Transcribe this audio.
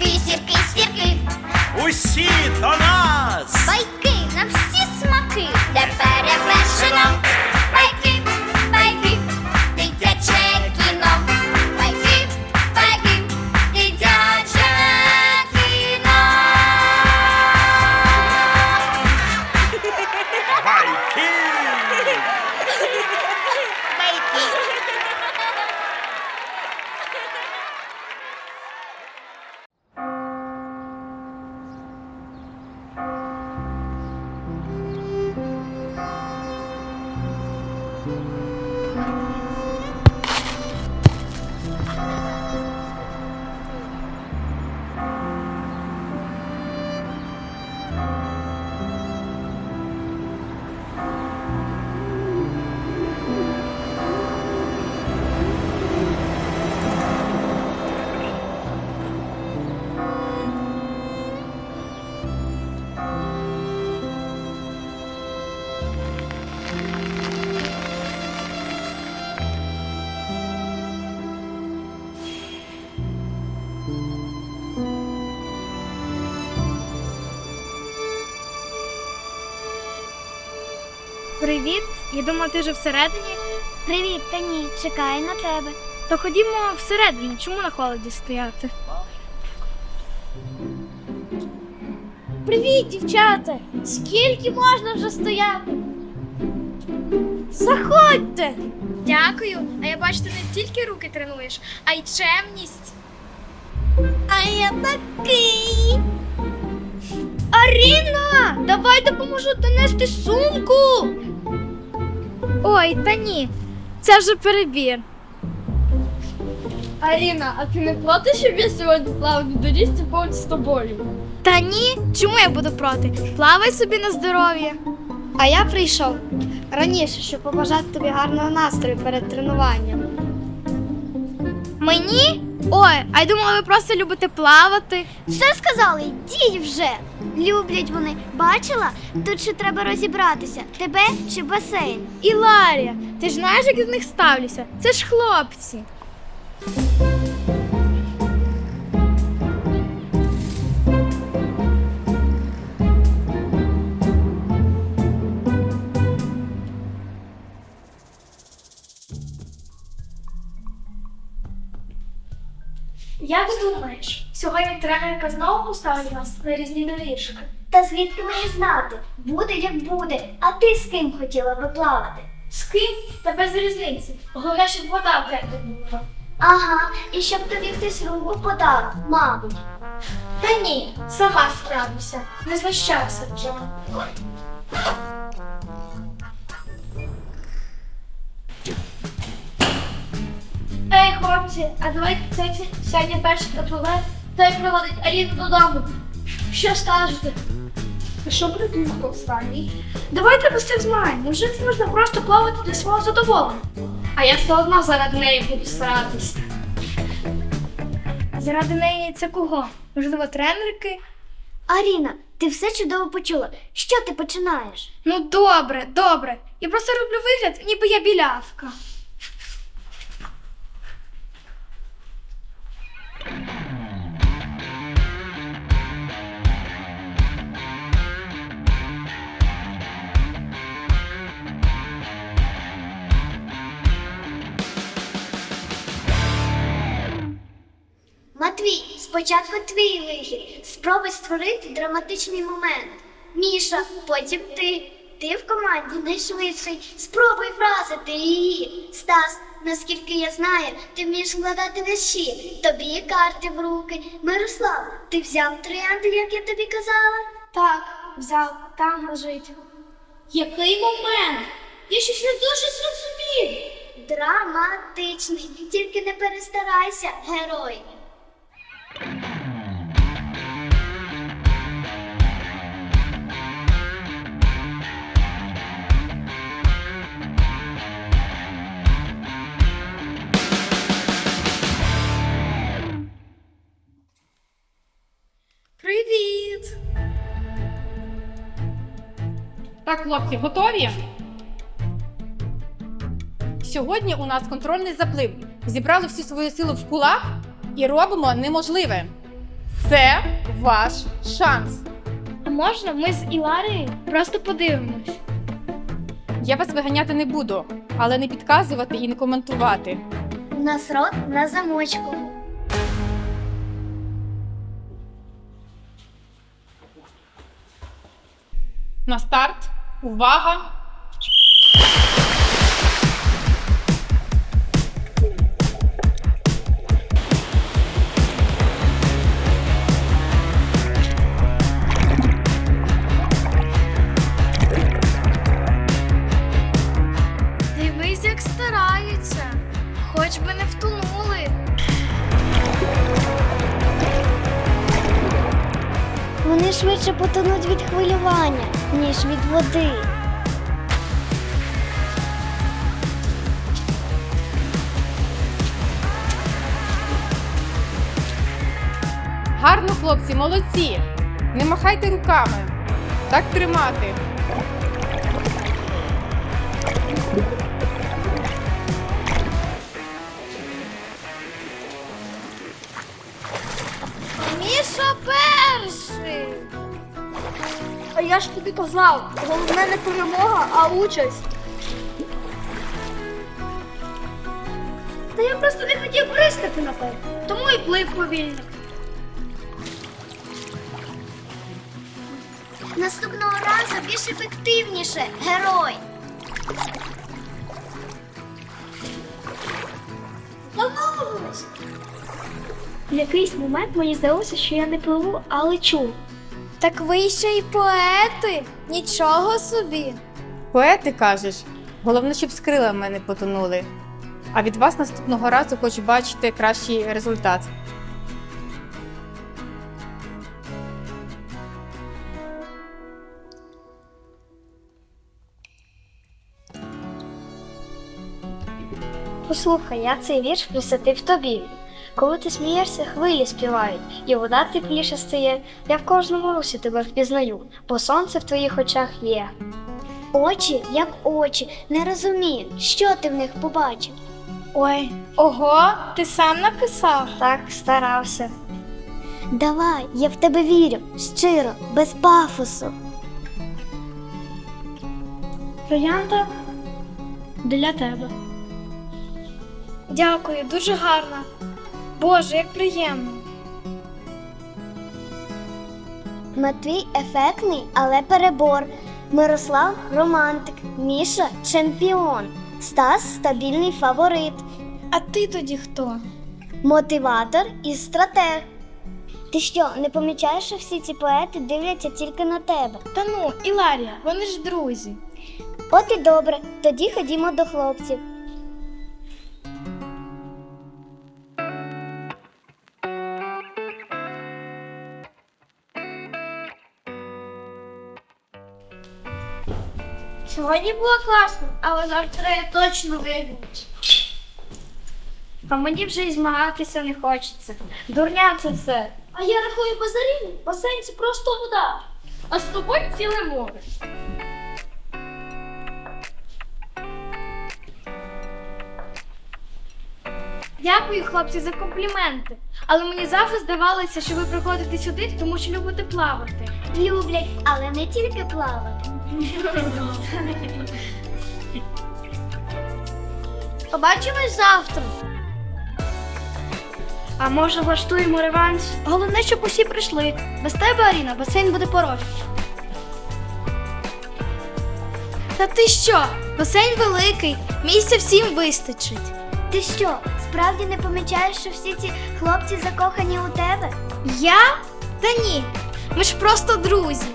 сірки, сірки, сірки. Усі до нас! Привіт, я думала, ти вже всередині. Привіт, та ні, чекаю на тебе. То ходімо всередину, чому на холоді стояти? Привіт, дівчата! Скільки можна вже стояти? Заходьте! Дякую. А я бачу, ти не тільки руки тренуєш, а й чемність. А я такий. Аріна, давай допоможу донести сумку. Ой, та ні. Це вже перебір. Аріна, а ти не проти, щоб я сьогодні плавав на доріжці поруч з тобою? Та ні, чому я буду проти? Плавай собі на здоров'я. А я прийшов раніше, щоб побажати тобі гарного настрою перед тренуванням. Мені? Ой, а я думала, ви просто любите плавати. Все сказали, йдіть вже. Люблять вони. Бачила? Тут ще треба розібратися. Тебе чи басейн? І Ларія, ти ж знаєш, як до них ставлюся? Це ж хлопці. Як думаєш, сьогодні тренерка знову поставить нас на різні доріжки? Та звідки мені знати? Буде як буде. А ти з ким хотіла би плавати? З ким та без різниці. Головне, щоб вода в тебе була. Ага, і щоб тобі хтось руку подав, мабуть. Та ні, сама справлюся. Не знущався вже. Хлопці, а давайте це сьогодні перший капелет та й проводить Аліну додому. Що скажете? Що буде хто останній? Давайте без цих змагань. Може, можна просто плавати для свого задоволення. А я все одно заради неї буду старатися. Заради неї це кого? Можливо, тренерки? Аріна, ти все чудово почула. Що ти починаєш? Ну добре, добре. Я просто роблю вигляд, ніби я білявка. Матвій, спочатку твій вихід. Спробуй створити драматичний момент. Міша, потім ти. Ти в команді найшвидший. Спробуй вразити її. Стас, наскільки я знаю, ти вмієш складати вещі. Тобі карти в руки. Мирослав, ти взяв троянди, як я тобі казала? Так, взяв, там лежить. Який момент? Я щось не дуже зрозумів. Драматичний. Тільки не перестарайся, герой. Привіт! Так, хлопці, готові? Сьогодні у нас контрольний заплив. Зібрали всю свою силу в кулак і робимо неможливе. Це ваш шанс. А можна ми з Іларією просто подивимось? Я вас виганяти не буду, але не підказувати і не коментувати. У нас рот на замочку. На старт. Увага! Вони швидше потонуть від хвилювання, ніж від води. Гарно, хлопці, молодці! Не махайте руками. Так тримати. Міша перший. А я ж тобі казав, головне не перемога, а участь. Та я просто не хотів бризкати на тебе, тому і плив повільно. Наступного разу більш ефективніше, герой. В якийсь момент мені здалося, що я не пливу, а лечу. Так ви ще й поети. Нічого собі. Поети кажеш, головне, щоб з крилами не потонули. А від вас наступного разу хочу бачити кращий результат. Послухай, я цей вірш присвятив тобі. Коли ти смієшся, хвилі співають, і вода тепліше стає. Я в кожному русі тебе впізнаю, бо сонце в твоїх очах є. Очі, як очі, не розумію, що ти в них побачив. Ой, ого, ти сам написав? Так старався. Давай, я в тебе вірю, щиро, без пафосу. Троянда для тебе. Дякую, дуже гарно. Боже, як приємно. Матвій ефектний, але перебор. Мирослав романтик, Міша чемпіон, Стас стабільний фаворит, А ти тоді хто? мотиватор і стратег. Ти що, не помічаєш, що всі ці поети дивляться тільки на тебе? Та ну, Іларія, вони ж друзі. От і добре, тоді ходімо до хлопців. Сьогодні було класно, але завтра я точно виграю. А мені вже і змагатися не хочеться. Дурня це все. А я рахую базарів, басейн це просто вода. А з тобою ціле море. Дякую, хлопці, за компліменти. Але мені завжди здавалося, що ви приходите сюди, тому що любите плавати. Люблять, але не тільки плавати. Побачимось завтра. А може влаштуємо реванш? Головне, щоб усі прийшли. Без тебе, Аріна, басейн буде порожній. Та ти що? Басейн великий, місця всім вистачить. Ти що, справді не помічаєш, що всі ці хлопці закохані у тебе? Я? Та ні. Ми ж просто друзі.